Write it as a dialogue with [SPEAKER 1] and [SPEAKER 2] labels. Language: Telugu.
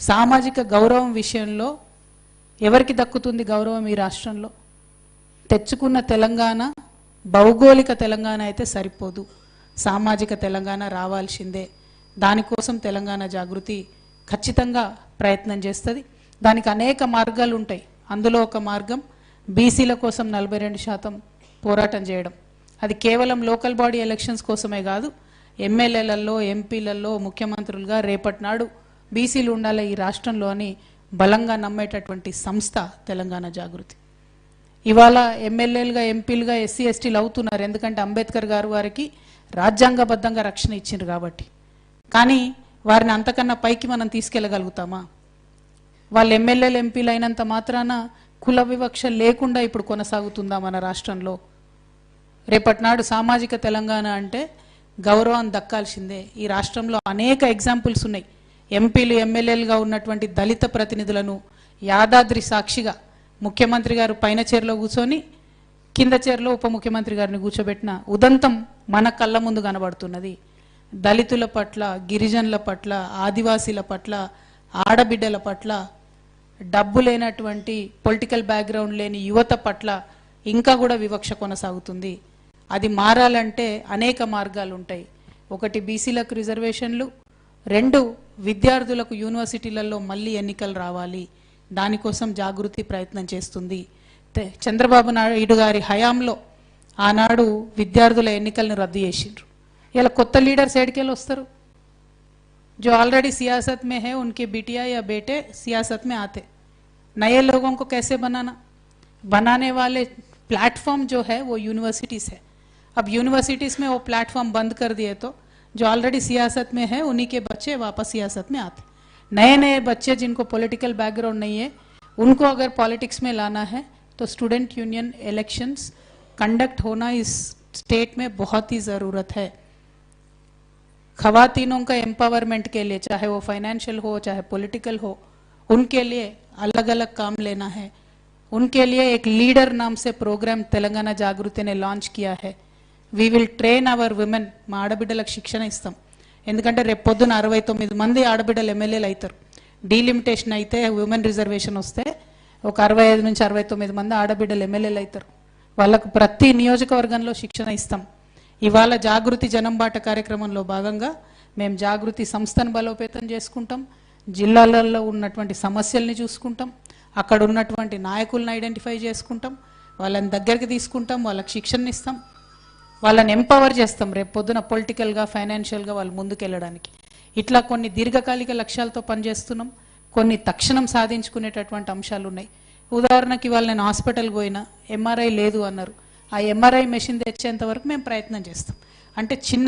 [SPEAKER 1] సామాజిక గౌరవం విషయంలో ఎవరికి దక్కుతుంది గౌరవం ఈ రాష్ట్రంలో? తెచ్చుకున్న తెలంగాణ భౌగోళిక తెలంగాణ అయితే సరిపోదు. సామాజిక తెలంగాణ రావాల్సిందే. దానికోసం తెలంగాణ జాగృతి ఖచ్చితంగా ప్రయత్నం చేస్తుంది. దానికి అనేక మార్గాలు ఉంటాయి. అందులో ఒక మార్గం బీసీల కోసం నలభై రెండు శాతం పోరాటం చేయడం. అది కేవలం లోకల్ బాడీ ఎలక్షన్స్ కోసమే కాదు ఎమ్మెల్యేలలో ఎంపీలలో ముఖ్యమంత్రులుగా రేపటి నాడు బీసీలు ఉండాలి ఈ రాష్ట్రంలో అని బలంగా నమ్మేటటువంటి సంస్థ తెలంగాణ జాగృతి. ఇవాళ ఎమ్మెల్యేలుగా ఎంపీలుగా ఎస్సీ ఎస్టీలు అవుతున్నారు. ఎందుకంటే అంబేద్కర్ గారు వారికి రాజ్యాంగబద్ధంగా రక్షణ ఇచ్చిండ్రు కాబట్టి. కానీ వారిని అంతకన్నా పైకి మనం తీసుకెళ్ళగలుగుతామా? వాళ్ళు ఎమ్మెల్యేలు ఎంపీలు అయినంత మాత్రాన కుల వివక్ష లేకుండా ఇప్పుడు కొనసాగుతుందా మన రాష్ట్రంలో? రేపటి నాడు సామాజిక తెలంగాణ అంటే గౌరవం దక్కాల్సిందే. ఈ రాష్ట్రంలో అనేక ఎగ్జాంపుల్స్ ఉన్నాయి. ఎంపీలు ఎమ్మెల్యేలుగా ఉన్నటువంటి దళిత ప్రతినిధులను యాదాద్రి సాక్షిగా ముఖ్యమంత్రి గారు పైన చైర్లో కూర్చొని కింద చైర్లో ఉప ముఖ్యమంత్రి గారిని కూర్చోబెట్టిన ఉదంతం మన కళ్ళ ముందు కనబడుతున్నది. దళితుల పట్ల గిరిజనుల పట్ల ఆదివాసీల పట్ల ఆడబిడ్డల పట్ల డబ్బు లేనటువంటి పొలిటికల్ బ్యాక్గ్రౌండ్ లేని యువత పట్ల ఇంకా కూడా వివక్ష కొనసాగుతుంది. అది మారాలంటే అనేక మార్గాలు ఉంటాయి ఒకటి బీసీలకు రిజర్వేషన్లు రెండు విద్యార్థులకు యూనివర్సిటీలలో మళ్ళీ ఎన్నికలు రావాలి దానికోసం జాగృతి ప్రయత్నం చేస్తుంది తె- చంద్రబాబు నాయుడు గారి హయాంలో ఆనాడు విద్యార్థుల ఎన్నికలను రద్దు చేసిండ్రు ఇలా కొత్త లీడర్స్ ఏడికెళ్ళి వస్తారు जो ऑलरेडी सियासत में है उनके बिटिया या बेटे सियासत में आते नए लोगों को कैसे बनाना बनाने वाले प्लेटफॉर्म जो है वो यूनिवर्सिटीज है अब यूनिवर्सिटीज में वो प्लेटफॉर्म बंद कर दिए तो जो ऑलरेडी सियासत में है, उन्हीं के बच्चे वापस सियासत में आते नए नए बच्चे जिनको पॉलिटिकल बैकग्राउंड नहीं है, उनको अगर पॉलिटिक्स में लाना है तो स्टूडेंट यूनियन इलेक्शंस कंडक्ट होना इस स्टेट में बहुत ही ज़रूरत है। खवातीनों का एम्पावरमेंट के लिए, चाहे वो फाइनेंशियल हो, चाहे पॉलिटिकल हो, उनके लिए अलग अलग काम लेना है। उनके लिए एक लीडर नाम से प्रोग्राम तेलंगाना जागृति ने लॉन्च किया है। We will train our women మా ఆడబిడ్డలకు శిక్షణ ఇస్తాం. ఎందుకంటే రేపు పొద్దున అరవై తొమ్మిది మంది ఆడబిడ్డలు ఎమ్మెల్యేలు అవుతారు. డీలిమిటేషన్ అయితే ఉమెన్ రిజర్వేషన్ వస్తే ఒక అరవై ఐదు నుంచి అరవై తొమ్మిది మంది ఆడబిడ్డలు ఎమ్మెల్యేలు అవుతారు. వాళ్ళకు ప్రతి నియోజకవర్గంలో శిక్షణ ఇస్తాం. ఇవాళ జాగృతి జనంబాట కార్యక్రమంలో భాగంగా మేము జాగృతి సంస్థను బలోపేతం చేసుకుంటాం. జిల్లాలలో ఉన్నటువంటి సమస్యల్ని చూసుకుంటాం. అక్కడ ఉన్నటువంటి నాయకులను ఐడెంటిఫై చేసుకుంటాం. వాళ్ళని దగ్గరికి తీసుకుంటాం. వాళ్ళకి శిక్షణ ఇస్తాం. వాళ్ళని ఎంపవర్ చేస్తాం రేపు పొద్దున పొలిటికల్గా ఫైనాన్షియల్గా వాళ్ళు ముందుకెళ్ళడానికి. ఇట్లా కొన్ని దీర్ఘకాలిక లక్ష్యాలతో పనిచేస్తున్నాం. కొన్ని తక్షణం సాధించుకునేటటువంటి అంశాలు ఉన్నాయి. ఉదాహరణకి ఇవాళ నేను హాస్పిటల్కి పోయినా ఎంఆర్ఐ లేదు అన్నారు. ఆ ఎంఆర్ఐ మెషిన్ తెచ్చేంత వరకు మేము ప్రయత్నం చేస్తాం. అంటే చిన్న